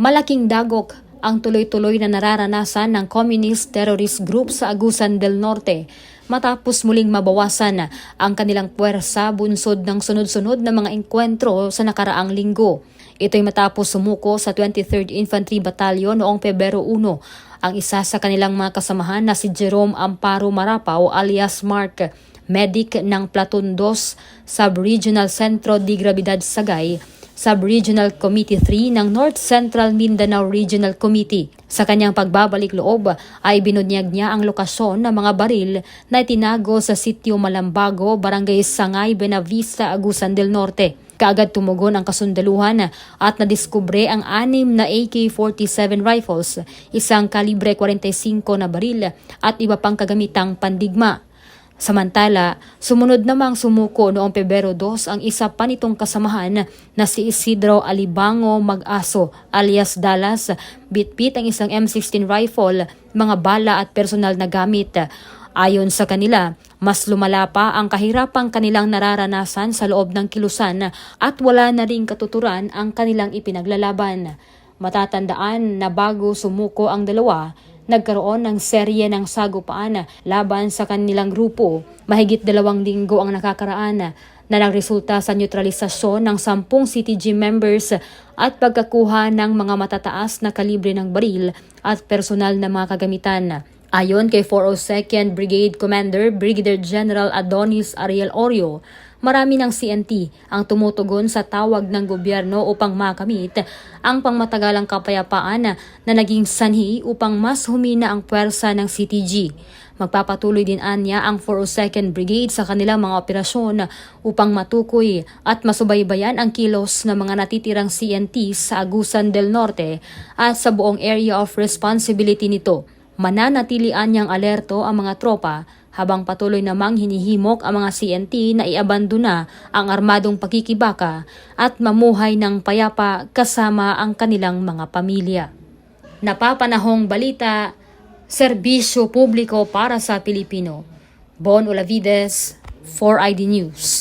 Malaking dagok ang tuloy-tuloy na nararanasan ng communist terrorist group sa Agusan del Norte matapos muling mabawasan ang kanilang puwersa bunsod ng sunod-sunod na mga engkwentro sa nakaraang linggo. Ito'y matapos sumuko sa 23rd Infantry Battalion noong Pebrero 1 ang isa sa kanilang mga kasamahan na si Jerome Amparo Marapao alias Mark, medic ng Platoon 2 Sub-Regional Centro de Gravidad Sagay Sub-Regional Committee 3 ng North Central Mindanao Regional Committee. Sa kanyang pagbabalik loob ay binunyag niya ang lokasyon ng mga baril na itinago sa sitio Malambago, Barangay Sangay, Benavista, Agusan del Norte. Kaagad tumugon ang kasundaluhan at nadiskubre ang anim na AK-47 rifles, isang kalibre 45 na baril at iba pang kagamitang pandigma. Samantala, sumunod namang sumuko noong Pebrero 2 ang isa pa nitong kasamahan na si Isidro Alibango Mag-aso alias Dallas, bitbit ang isang M16 rifle, mga bala at personal na gamit. Ayon sa kanila, mas lumala pa ang kahirapang kanilang nararanasan sa loob ng kilusan at wala na ring katuturan ang kanilang ipinaglalaban. Matatandaan na bago sumuko ang dalawa, nagkaroon ng serye ng sagupaan laban sa kanilang grupo. Mahigit dalawang linggo ang nakakaraan na nagresulta sa neutralisasyon ng sampung CTG members at pagkakuha ng mga matataas na kalibre ng baril at personal na mga kagamitan. Ayon kay 402nd Brigade Commander Brigadier General Adonis Ariel Orio, marami ng CNT ang tumutugon sa tawag ng gobyerno upang makamit ang pangmatagalang kapayapaan na naging sanhi upang mas humina ang puwersa ng CTG. Magpapatuloy din anya ang 402nd Brigade sa kanilang mga operasyon upang matukoy at masubaybayan ang kilos ng mga natitirang CNT sa Agusan del Norte at sa buong area of responsibility nito mananatilian niyang alerto ang mga tropa habang patuloy namang hinihimok ang mga CNT na iabandona ang armadong pagkikibaka at mamuhay ng payapa kasama ang kanilang mga pamilya. Napapanahong balita, serbisyo publiko para sa Pilipino. Bon Olavides, 4ID News.